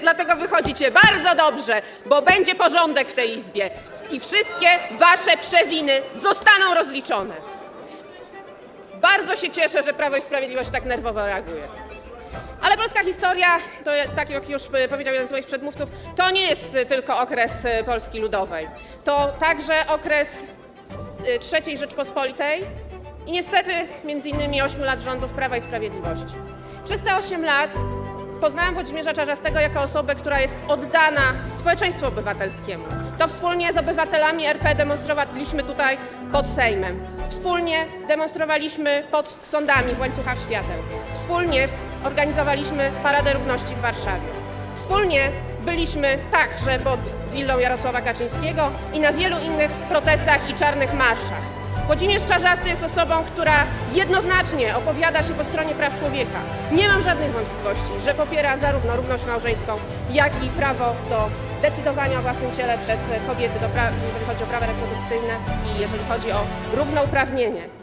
dlatego wychodzicie. Bardzo dobrze, bo będzie porządek w tej Izbie i wszystkie wasze przewiny zostaną rozliczone. Bardzo się cieszę, że Prawo i Sprawiedliwość tak nerwowo reaguje. Ale polska historia, to tak jak już y, powiedział jeden z moich przedmówców, to nie jest y, tylko okres y, Polski Ludowej. To także okres III Rzeczpospolitej i niestety między innymi 8 lat rządów Prawa i Sprawiedliwości. Przez te 8 lat poznałam Włodzimierza Czarzastego jako osobę, która jest oddana społeczeństwu obywatelskiemu. To wspólnie z obywatelami RP demonstrowaliśmy tutaj pod Sejmem. Wspólnie demonstrowaliśmy pod sądami w łańcuchach świateł. Wspólnie organizowaliśmy Paradę Równości w Warszawie. Wspólnie byliśmy także pod willą Jarosława Kaczyńskiego i na wielu innych protestach i czarnych marszach. Włodzimierz Czarzasty jest osobą, która jednoznacznie opowiada się po stronie praw człowieka. Nie mam żadnych wątpliwości, że popiera zarówno równość małżeńską, jak i prawo do decydowania o własnym ciele przez kobiety, jeżeli chodzi o prawa reprodukcyjne i jeżeli chodzi o równouprawnienie.